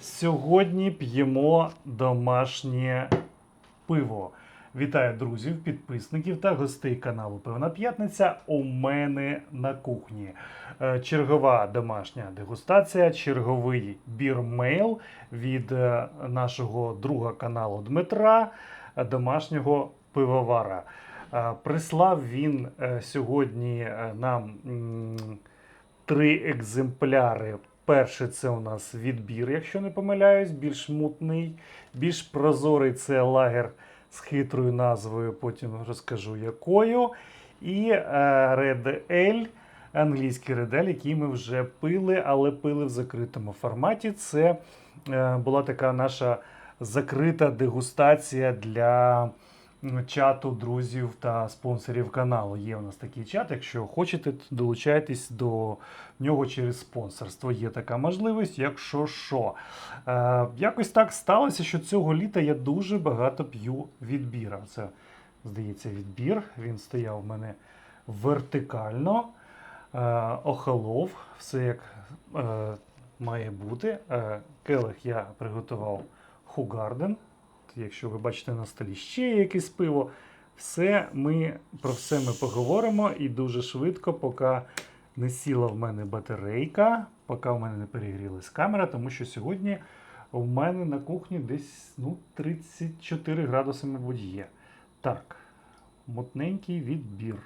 Сьогодні п'ємо домашнє пиво. Вітаю друзів, підписників та гостей каналу Пивна П'ятниця. У мене на кухні Е, чергова домашня дегустація, черговий бірмейл від е, нашого друга каналу Дмитра, домашнього пивовара. Е, Прислав він сьогодні нам три екземпляри. Перший це у нас відбір, якщо не помиляюсь, більш мутний, більш прозорий це лагер з хитрою назвою, потім розкажу якою. І е, Red Ale, англійський Red Ale, який ми вже пили, але пили в закритому форматі. Це е, була така наша закрита дегустація для чату друзів та спонсорів каналу. Є у нас такий чат. Якщо хочете, долучайтесь до нього через спонсорство. Є така можливість, якщо що. Е, якось так сталося, що цього літа я дуже багато п'ю відбіра. Це, здається, відбір. Він стояв у мене вертикально, е, охолов, все як е, має бути. Е, келих я приготував Хугарден. Якщо ви бачите на столі ще якесь пиво, все ми про все ми поговоримо і дуже швидко, поки не сіла в мене батарейка, поки в мене не перегрілась камера, тому що сьогодні у мене на кухні десь ну, 34 градуси, мабуть, є. Так, мутненький відбір.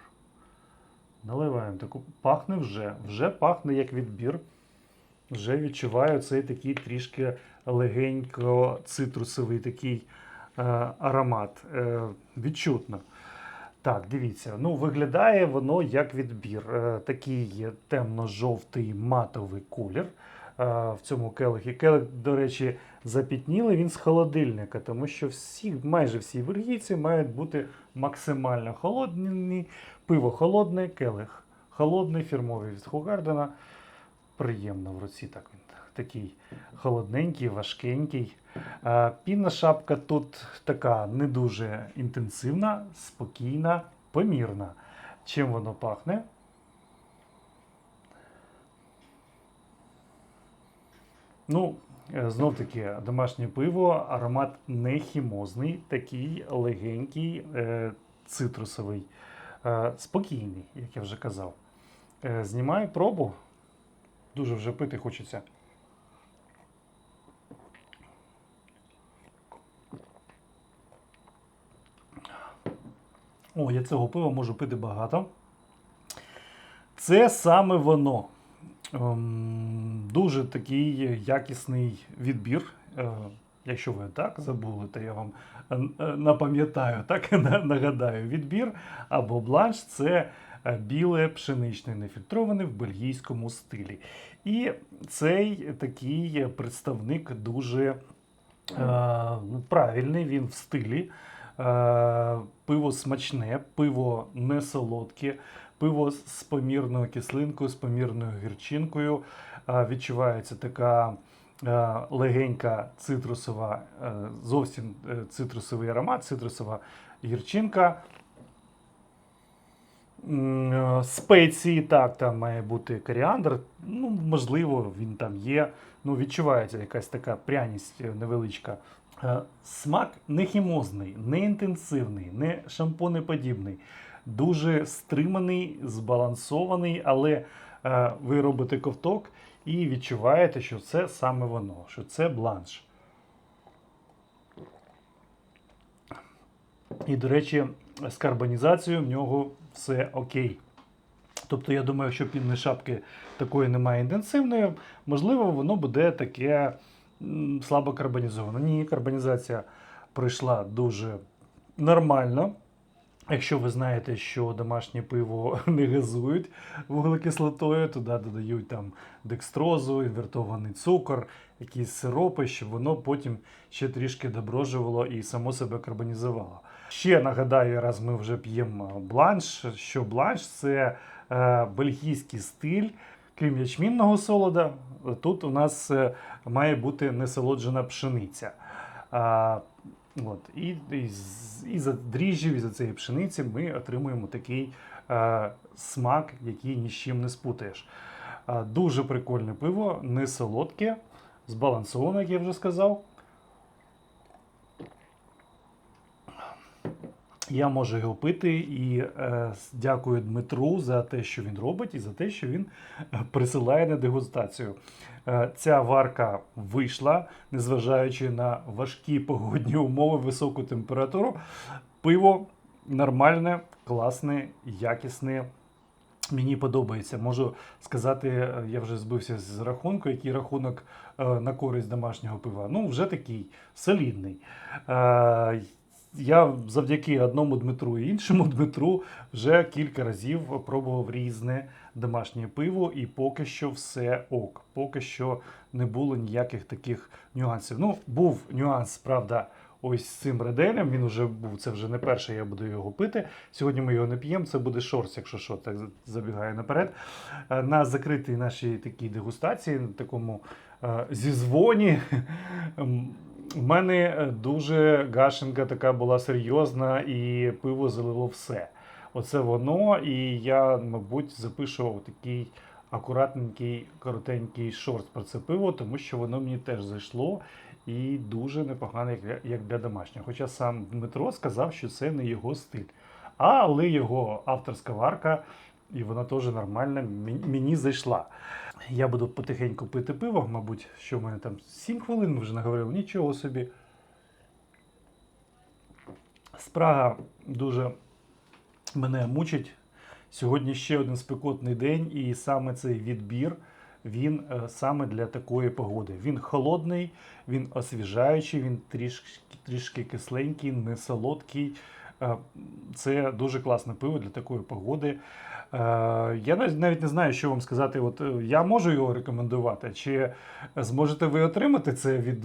Наливаємо таку. Пахне вже. Вже пахне як відбір. Вже відчуваю цей такий трішки легенько цитрусовий такий е, аромат. Е, відчутно. Так, дивіться, ну виглядає воно як відбір. Е, такий темно-жовтий матовий колір. В цьому келихі. Келих, до речі, запітнілий він з холодильника, тому що всі, майже всі вергійці мають бути максимально холодні. Пиво холодне, келих холодний, фірмовий від Хугардена. Приємно в руці так він такий холодненький, важкенький. Пінна шапка тут така не дуже інтенсивна, спокійна, помірна. Чим воно пахне? Ну, е, знов таки, домашнє пиво, аромат не хімозний, такий легенький, е, цитрусовий, е, спокійний, як я вже казав. Знімаю пробу. Дуже вже пити хочеться. О, я цього пива можу пити багато. Це саме воно. Ем, дуже такий якісний відбір. Е, якщо ви так забули, то я вам е, е, напам'ятаю, так нагадаю, відбір або бланш це е, біле пшеничне нефільтроване в бельгійському стилі. І цей такий представник дуже е, правильний, він в стилі. Е, пиво смачне, пиво не солодке, пиво з помірною кислинкою, з помірною гірчинкою. Е, відчувається така е, легенька цитрусова, зовсім цитрусовий аромат, цитрусова гірчинка. Спеції, так, там має бути коріандр. Ну, можливо, він там є. Ну, відчувається якась така пряність невеличка. Е, Смак не хімозний, не інтенсивний, не шампунеподібний. Дуже стриманий, збалансований, але е, ви робите ковток і відчуваєте, що це саме воно, що це бланш. І, до речі, з карбонізацією в нього все окей. Тобто, я думаю, якщо пінної шапки такої немає інтенсивної, можливо, воно буде таке слабо карбонізоване. Ні, карбонізація пройшла дуже нормально. Якщо ви знаєте, що домашнє пиво не газують вуглекислотою, туди додають там декстрозу, інвертований цукор, якісь сиропи, щоб воно потім ще трішки доброжувало і само себе карбонізувало. Ще нагадаю, раз ми вже п'ємо бланш, що бланш це е, бельгійський стиль. Крім ячмінного солода, тут у нас е, має бути несолоджена пшениця. А, от, і, і, і за дріжджів, і за цієї пшениці ми отримуємо такий а, смак, який ні з чим не спутаєш. А, дуже прикольне пиво, не солодке, збалансоване, як я вже сказав. Я можу його пити і е, дякую Дмитру за те, що він робить, і за те, що він е, присилає на дегустацію. Е, ця варка вийшла, незважаючи на важкі погодні умови, високу температуру. Пиво нормальне, класне, якісне. Мені подобається. Можу сказати, е, я вже збився з рахунку, який рахунок е, на користь домашнього пива. Ну, вже такий солідний. Е, я завдяки одному Дмитру і іншому Дмитру вже кілька разів пробував різне домашнє пиво, і поки що все ок. Поки що не було ніяких таких нюансів. Ну, був нюанс, правда, ось з цим ределем. Він вже був, це вже не перше, я буду його пити. Сьогодні ми його не п'ємо, це буде шорс, якщо що, так забігає наперед. Е, На закритій нашій такій дегустації, на такому е, зізвоні. У мене е, дуже гашенка така була серйозна, і пиво залило все. Оце воно, і я, мабуть, запишу такий акуратненький, коротенький шорт про це пиво, тому що воно мені теж зайшло і дуже непогано, як для домашнього. Хоча сам Дмитро сказав, що це не його стиль. Але його авторська варка, і вона теж нормальна, мені- зайшла. Я буду потихеньку пити пиво, мабуть, що в мене там 7 хвилин вже наговорив, нічого собі. Спрага дуже мене мучить. Сьогодні ще один спекотний день, і саме цей відбір він е, саме для такої погоди. Він холодний, він освіжаючий, він трішки, трішки кисленький, не солодкий. Е, Це дуже класне пиво для такої погоди. Е, Я навіть не знаю, що вам сказати. От е, я можу його рекомендувати, чи зможете ви отримати це від,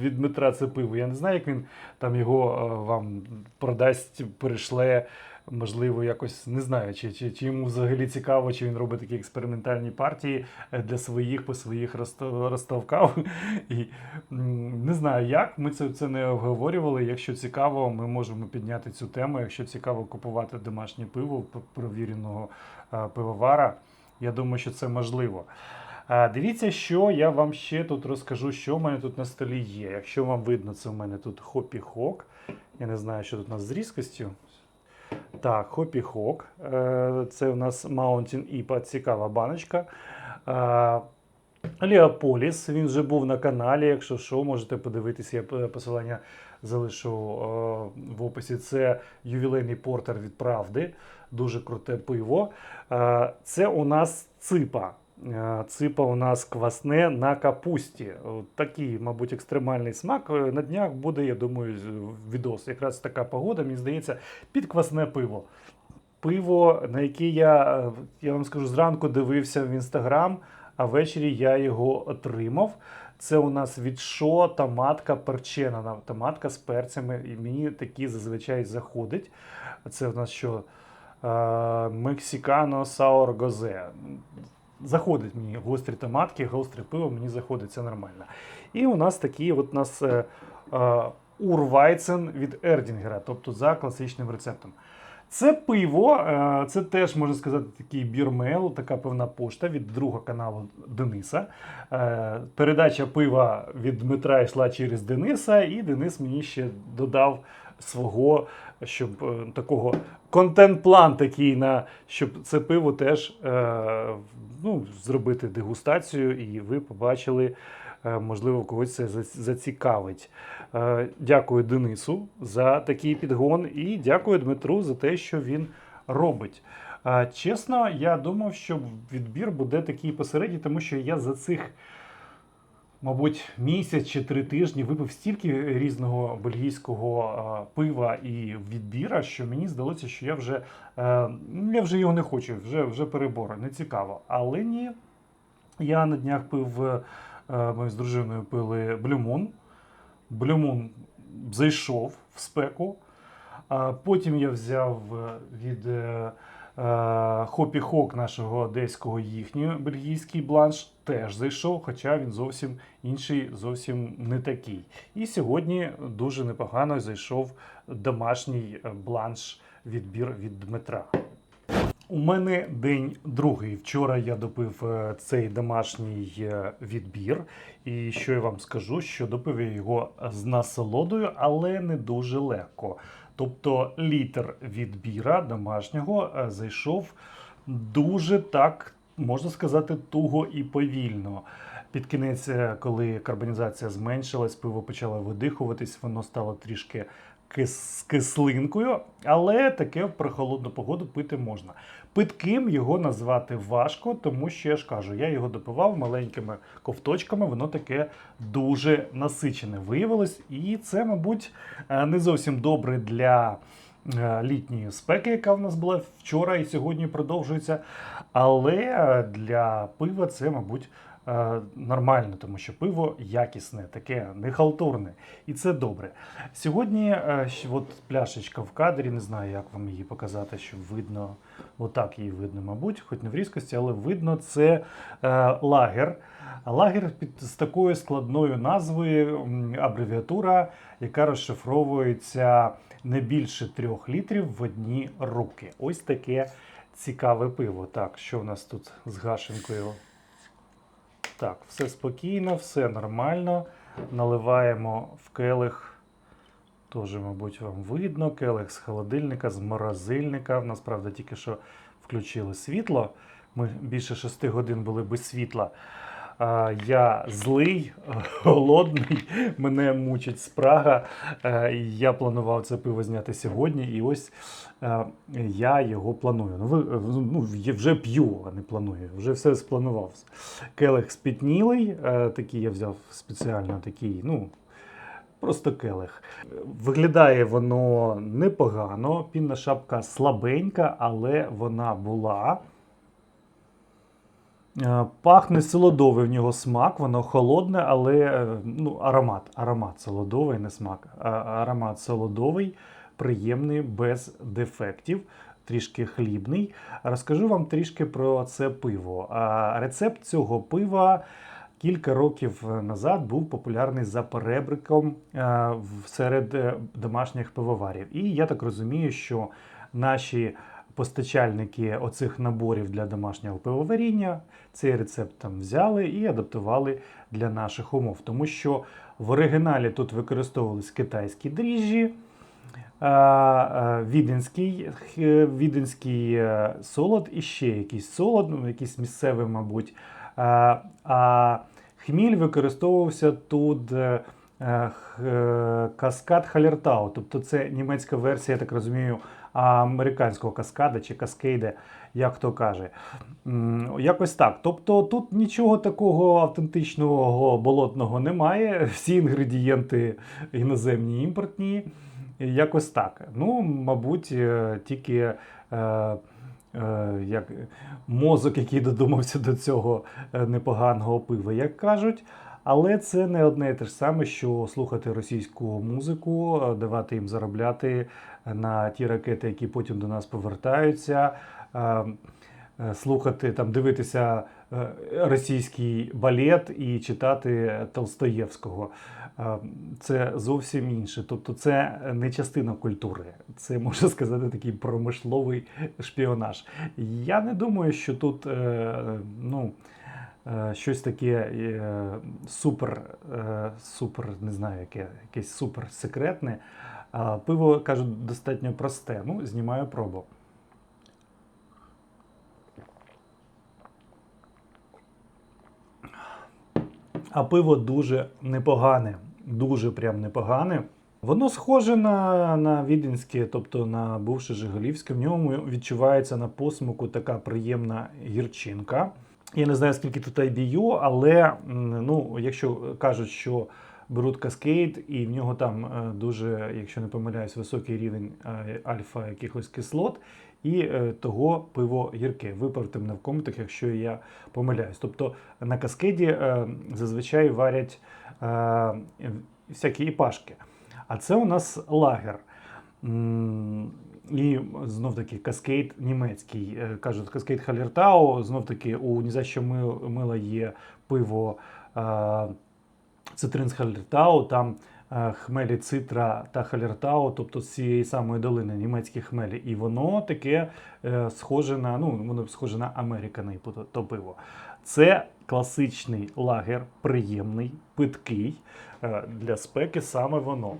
від Дмитра це пиво? Я не знаю, як він там його вам продасть, перешле. Можливо, якось не знаю, чи, чи, чи йому взагалі цікаво, чи він робить такі експериментальні партії е, для своїх по своїх розставках. І не знаю як. Ми це, це не обговорювали. Якщо цікаво, ми можемо підняти цю тему. Якщо цікаво купувати домашнє пиво провіреного е, пивовара, я думаю, що це можливо. А, Дивіться, що я вам ще тут розкажу, що в мене тут на столі є. Якщо вам видно, це в мене тут хопі хок. Я не знаю, що тут у нас з різкостю. Так, хопі хок. Е, Це у нас Mountain IPA, цікава баночка. Е, Леополіс, він вже був на каналі. Якщо що, можете подивитися, я посилання залишу е, в описі. Це ювілейний портер від правди. Дуже круте пиво. Е, Це у нас ципа. Е, Ципа у нас квасне на капусті. Такий, мабуть, екстремальний смак. Е, На днях буде, я думаю, відос. Якраз така погода, мені здається, під квасне пиво. Пиво, на яке я, е, я вам скажу, зранку дивився в інстаграм, а ввечері я його отримав. Це у нас від шо томатка перчена. на- Томатка з перцями. І мені такі зазвичай заходить. Це у нас що? Мексикано Саур Гозе. Заходить мені гострі томатки, гостре пиво, мені заходить, це нормально. І у нас такий от у нас е, е, Урвайцен від Ердінгера, тобто за класичним рецептом. Це пиво, е, це теж можна сказати такий бірмейл, така певна пошта від другого каналу Дениса. Е, Передача пива від Дмитра йшла через Дениса, і Денис мені ще додав свого, щоб е, такого контент-план такий на щоб це пиво теж е, ну, зробити дегустацію, і ви побачили, е, можливо, когось це зацікавить. Дякую Денису за такий підгон, і дякую Дмитру за те, що він робить. Чесно, я думав, що відбір буде такий посередній, тому що я за цих, мабуть, місяць чи три тижні випив стільки різного бельгійського е, пива і відбіра, що мені здалося, що я вже, е, ну, я вже його не хочу, вже, вже перебор, не цікаво. Але ні, я на днях пив, е, ми з дружиною пили блюмун. Блюмун зайшов в спеку. Потім я взяв від Хопі Хок нашого одеського їхній бельгійський бланш теж зайшов, хоча він зовсім інший, зовсім не такий. І сьогодні дуже непогано зайшов домашній е, бланш відбір від Дмитра. У мене день другий. Вчора я допив е, цей домашній е, відбір. І що я вам скажу, що допив я його з насолодою, але не дуже легко. Тобто літр відбіра домашнього е, зайшов дуже так, можна сказати, туго і повільно. Під кінець, е, коли карбонізація зменшилась, пиво почало видихуватись, воно стало трішки з кислинкою, але таке в прохолодну погоду пити можна. Питким його назвати важко, тому що я ж кажу, я його допивав маленькими ковточками, воно таке дуже насичене виявилось. І це, мабуть, е, не зовсім добре для е, літньої спеки, яка в нас була вчора і сьогодні продовжується. Але е, для пива це, мабуть, нормально, тому що пиво якісне, таке не халтурне. І це добре. Сьогодні е, от пляшечка в кадрі, не знаю, як вам її показати, щоб видно. Отак її видно, мабуть, хоч не в різкості, але видно, це е, лагер. Лагер під з такою складною назвою, абревіатура, яка розшифровується не більше трьох літрів в одні руки. Ось таке цікаве пиво. Так, що в нас тут з гашенкою? Так, все спокійно, все нормально. Наливаємо в келих. Теж, мабуть, вам видно. Келих з холодильника, з морозильника. В нас, правда, тільки що включили світло. Ми більше 6 годин були без світла. Я злий, голодний, мене мучить спрага. Е, Я планував це пиво зняти сьогодні, і ось е, я його планую. Ну, ви, ну, вже п'ю, а не планую. Вже все спланував. Келих спітнілий, е, такий я взяв спеціально такий, ну. Просто келих. Виглядає воно непогано. Пінна шапка слабенька, але вона була. Е, Пахне солодовий в нього смак, воно холодне, але е, ну, аромат. Аромат солодовий, не смак. Аромат солодовий, приємний, без дефектів, трішки хлібний. Розкажу вам трішки про це пиво. Рецепт цього пива кілька років назад був популярний за перебриком е, серед домашніх пивоварів. І я так розумію, що наші постачальники оцих наборів для домашнього пивоваріння цей рецепт там взяли і адаптували для наших умов. Тому що в оригіналі тут використовувались китайські дріжджі, а, а, віденський, віденський е, солод і ще якийсь солод, ну, якийсь місцевий, мабуть. А, хміль використовувався тут е, е, е, каскад Халертау, тобто це німецька версія, я так розумію, американського каскада чи каскейде, як хто каже. Якось так. Тобто тут нічого такого автентичного болотного немає. Всі інгредієнти іноземні імпортні. Якось так. Ну, мабуть, е, тільки. Е, е, як мозок, який додумався до цього непоганого пива, як кажуть. Але це не одне і те ж саме, що слухати російську музику, давати їм заробляти на ті ракети, які потім до нас повертаються, е, е, слухати там, дивитися е, російський балет і читати Толстоєвського. Це зовсім інше. Тобто, це не частина культури. Це можна сказати такий промисловий шпіонаж. Я не думаю, що тут ну, щось таке супер, супер, не знаю, яке, якесь супер секретне. Пиво кажуть достатньо просте. Ну, знімаю пробу. А пиво дуже непогане, дуже прям непогане. Воно схоже на, на віденське, тобто на бувше Жиголівське. В ньому відчувається на посмаку така приємна гірчинка. Я не знаю, скільки тут IBU, але ну, якщо кажуть, що беруть каскейд, і в нього там е, дуже, якщо не помиляюсь, високий рівень е, альфа якихось кислот, і е, того пиво гірке. Виправте мене в коментах, якщо я помиляюсь. Тобто на каскеді зазвичай варять всякі іпашки. А це у нас лагер. І знов таки каскейд німецький. Кажуть, каскейд Халертау. Знов таки у ні мила є пиво Цитрин з Халертау. Там е, хмелі цитра та халертау, тобто з цієї самої долини німецькі хмелі. І воно таке е, схоже на ну, воно схоже на Американи то пиво. Це класичний лагер, приємний, питкий е, для спеки саме воно.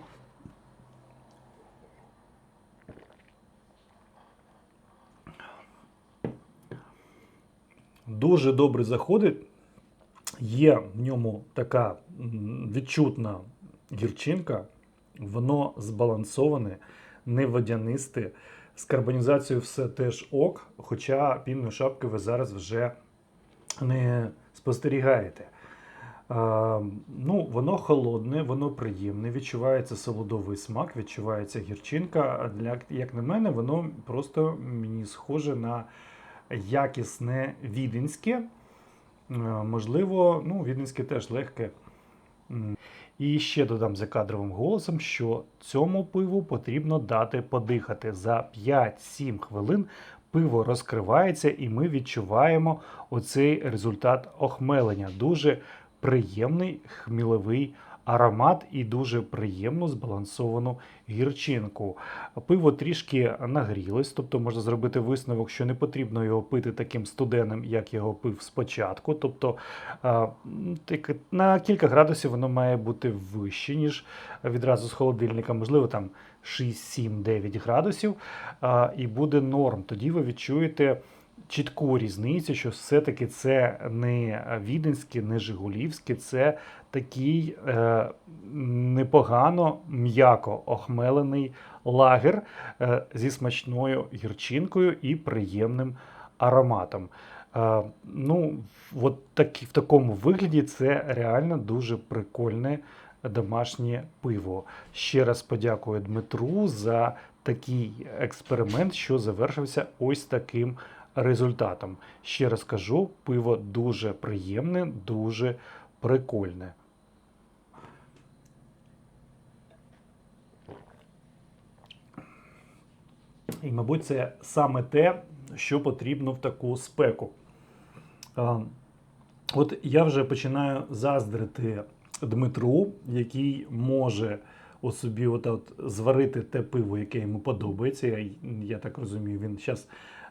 Дуже добре заходить. Є в ньому така відчутна гірчинка, воно збалансоване, не водянисте. З карбонізацією все теж ок, хоча пінної шапки ви зараз вже не спостерігаєте. А, ну, воно холодне, воно приємне, відчувається солодовий смак, відчувається гірчинка. Для, як на мене, воно просто мені схоже на якісне віденське. Е, Можливо, ну, віденське теж легке. І ще додам за кадровим голосом, що цьому пиву потрібно дати подихати. За 5-7 хвилин пиво розкривається, і ми відчуваємо оцей результат охмелення. Дуже приємний хміловий аромат і дуже приємну збалансовану гірчинку. Пиво трішки нагрілось, тобто можна зробити висновок, що не потрібно його пити таким студеним, як його пив спочатку. Тобто так, на кілька градусів воно має бути вище, ніж відразу з холодильника, можливо, там 6, 7, 9 градусів, і буде норм. Тоді ви відчуєте. Чітку різницю, що все-таки це не віденське, не жигулівське, це такий е, непогано м'яко охмелений лагер е, зі смачною гірчинкою і приємним ароматом. Е, ну, от так, в такому вигляді це реально дуже прикольне домашнє пиво. Ще раз подякую Дмитру за такий експеримент, що завершився ось таким результатом. Ще раз кажу, пиво дуже приємне, дуже прикольне. І, мабуть, це саме те, що потрібно в таку спеку. От я вже починаю заздрити Дмитру, який може у собі от, зварити те пиво, яке йому подобається. Я, я так розумію, він зараз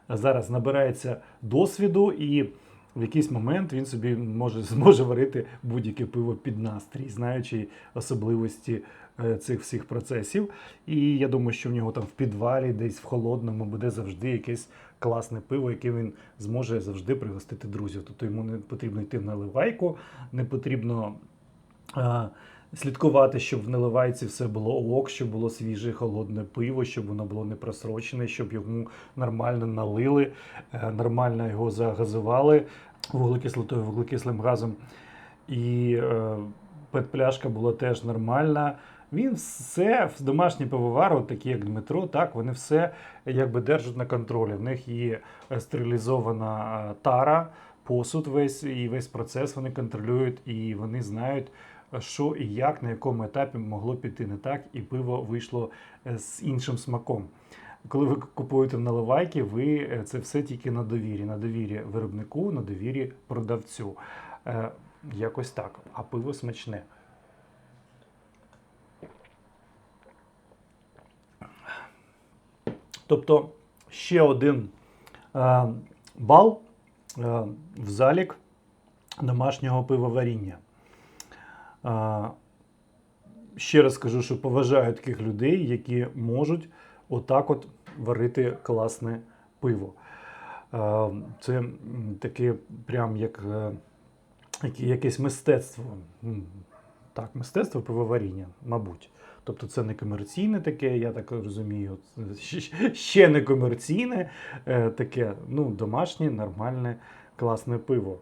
зараз набирається досвіду, і в якийсь момент він собі може зможе варити будь-яке пиво під настрій, знаючи особливості е, цих всіх процесів. І я думаю, що в нього там в підвалі, десь в холодному, буде завжди якесь класне пиво, яке він зможе завжди пригостити друзів. Тобто йому не потрібно йти в наливайку, не потрібно. Слідкувати, щоб в наливайці все було ок, щоб було свіже холодне пиво, щоб воно було не просрочене, щоб йому нормально налили, е, нормально його загазували вуглекислотою, вуглекислим газом. І е, петпляшка була теж нормальна. Він все, домашні пивовари, такі як Дмитро, так, вони все якби держать на контролі. В них є е, стерилізована е, тара, посуд весь і весь процес вони контролюють, і вони знають, що і як, на якому етапі могло піти не так, і пиво вийшло е, з іншим смаком. Коли ви купуєте наливайки, ви е, це все тільки на довірі. На довірі виробнику, на довірі продавцю. Е, якось так. А пиво смачне. Тобто ще один е, бал е, в залік домашнього пивоваріння. Ще раз скажу, що поважаю таких людей, які можуть отак от варити класне пиво. Це таке прям як е, якесь мистецтво. Так, мистецтво пивоваріння, мабуть. Тобто це не комерційне таке, я так розумію. Ще не комерційне, е, таке, ну, домашнє, нормальне, класне пиво.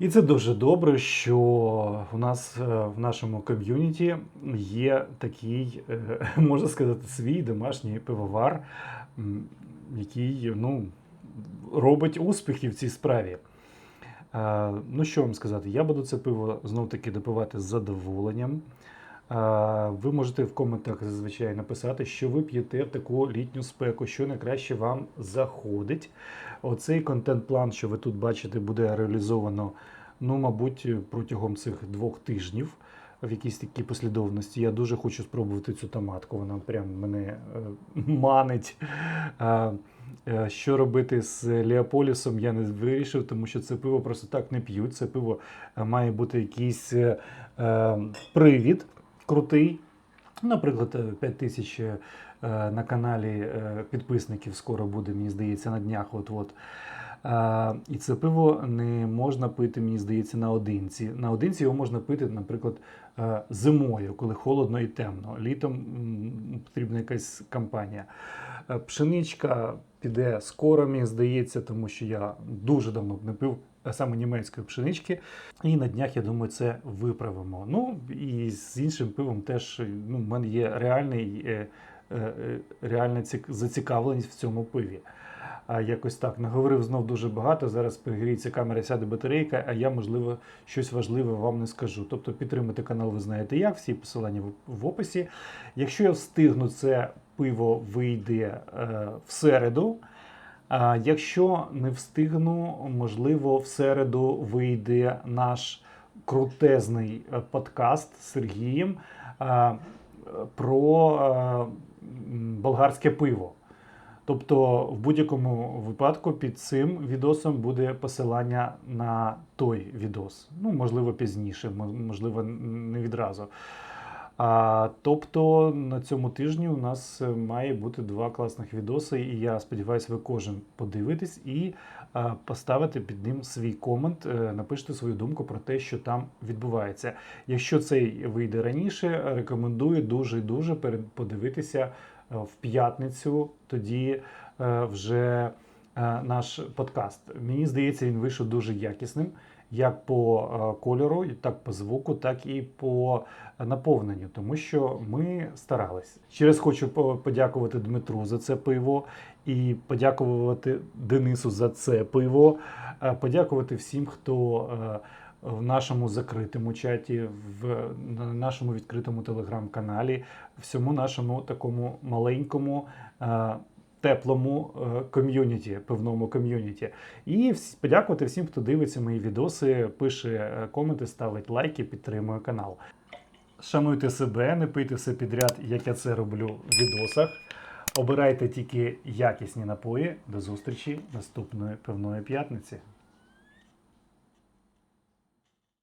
І це дуже добре, що у нас е, в нашому ком'юніті є такий, е, можна сказати, свій домашній пивовар, який ну, робить успіхи в цій справі. Е, Ну, що вам сказати, я буду це пиво знов таки допивати з задоволенням. Ви можете в коментах зазвичай написати, що ви п'єте в таку літню спеку, що найкраще вам заходить. Оцей контент-план, що ви тут бачите, буде реалізовано, ну, мабуть, протягом цих двох тижнів. в якійсь такій послідовності. Я дуже хочу спробувати цю томатку. Вона прям мене е, манить. Е, Що робити з Леополісом, я не вирішив, тому що це пиво просто так не п'ють. Це пиво е, має бути якийсь е, привід крутий. Наприклад, 5 тисяч е, на каналі е, підписників скоро буде, мені здається, на днях. От-от. Е, І це пиво не можна пити, мені здається, наодинці. Наодинці його можна пити, наприклад, е, зимою, коли холодно і темно. Літом потрібна якась кампанія. Е, Пшеничка піде скоро, мені здається, тому що я дуже давно не пив е, саме німецької пшенички. І на днях, я думаю, це виправимо. Ну і з іншим пивом теж ну, в мене є реальний, е, е, е, реальна зацікавленість в цьому пиві. А якось так наговорив знов дуже багато. Зараз перегріється камера, сяде батарейка, а я, можливо, щось важливе вам не скажу. Тобто підтримати канал, ви знаєте як, всі посилання в, описі. Якщо я встигну, це пиво вийде е, в середу. А якщо не встигну, можливо, в середу вийде наш крутезний е, подкаст з Сергієм е, про е, болгарське пиво. Тобто, в будь-якому випадку під цим відосом буде посилання на той відос. Ну, можливо, пізніше, можливо, не відразу. А, тобто на цьому тижні у нас е, має бути два класних відоси, і я сподіваюся, ви кожен подивитесь і а, поставите під ним свій комент, е, напишете свою думку про те, що там відбувається. Якщо цей вийде раніше, рекомендую дуже дуже подивитися е, в п'ятницю, тоді е, вже е, наш подкаст. Мені здається, він вийшов дуже якісним. Як по е, кольору, так по звуку, так і по наповненню, тому що ми старались. Ще раз хочу подякувати Дмитру за це пиво і подякувати Денису за це пиво. е, Подякувати всім, хто е, в нашому закритому чаті, в на нашому відкритому телеграм-каналі, всьому нашому такому маленькому. е, Теплому е, ком'юніті, певному ком'юніті. І подякувати всім, хто дивиться мої відоси, пише е, коменти, ставить лайки, підтримує канал. Шануйте себе, не пийте все підряд, як я це роблю в відосах. Обирайте тільки якісні напої. До зустрічі наступної певної п'ятниці.